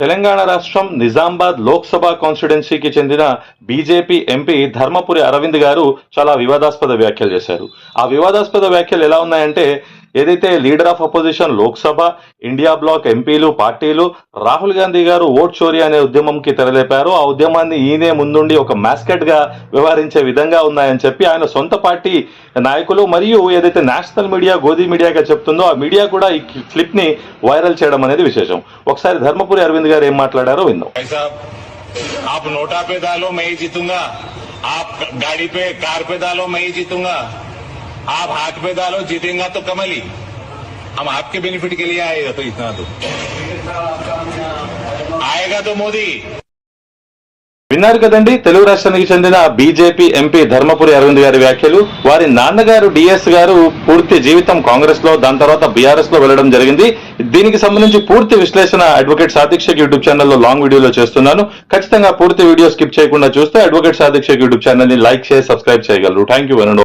తెలంగాణ రాష్ట్రం నిజామాబాద్ లోక్సభ కాన్స్టిట్యున్సీకి చెందిన బీజేపీ ఎంపీ ధర్మపురి అరవింద్ గారు చాలా వివాదాస్పద వ్యాఖ్యలు చేశారు. ఆ వివాదాస్పద వ్యాఖ్యలు ఎలా ఉన్నాయంటే ఏదైతే leader of opposition Lok Sabha India bloc ఎంపీలు పార్టీలు రాహుల్ గాంధీ గారు ఓట్ చోరీ అనే ఉద్యమంకి తెరలేపారు ఆ ఉద్యమాన్ని ఈయనే ముందుండి ఒక మ్యాస్కెట్గా వ్యవహరించే విధంగా ఉన్నాయని చెప్పి ఆయన సొంత పార్టీ నాయకులు మరియు ఏదైతే నేషనల్ మీడియా గోధీ మీడియాగా చెప్తుందో ఆ మీడియా కూడా ఈ క్లిప్ని వైరల్ చేయడం అనేది విశేషం. ఒకసారి ధర్మపురి అరవింద్ గారు ఏం మాట్లాడారో విందాం. आप नोटा पे डालो मैं ही जीतूंगा आप गाड़ी पे कार पे डालो मैं ही जीतूंगा आप हाथ पे डालो जीतेंगा तो कमल ही हम आपके बेनिफिट के लिए आएगा तो इतना तो आएगा तो मोदी విన్నారు కదండి తెలుగు రాష్ట్రానికి చెందిన బీజేపీ ఎంపీ ధర్మపురి అరవింద్ గారి వ్యాఖ్యలు వారి నాన్నగారు డిఎస్ గారు పూర్తి జీవితం కాంగ్రెస్ లో దాని తర్వాత బీఆర్ఎస్ లో వెళ్ళడం జరిగింది దీనికి సంబంధించి పూర్తి విశ్లేషణ అడ్వకేట్ సాదిక్షక్ యూట్యూబ్ ఛానల్లో లాంగ్ వీడియోలో చేస్తున్నాను ఖచ్చితంగా పూర్తి వీడియో స్కిప్ చేయకుండా చూస్తే అడ్వకేట్ సాదిక్షక్ యూట్యూబ్ ఛానల్ ని లైక్ చేసి సబ్స్క్రైబ్ చేయగలరు థ్యాంక్ యూ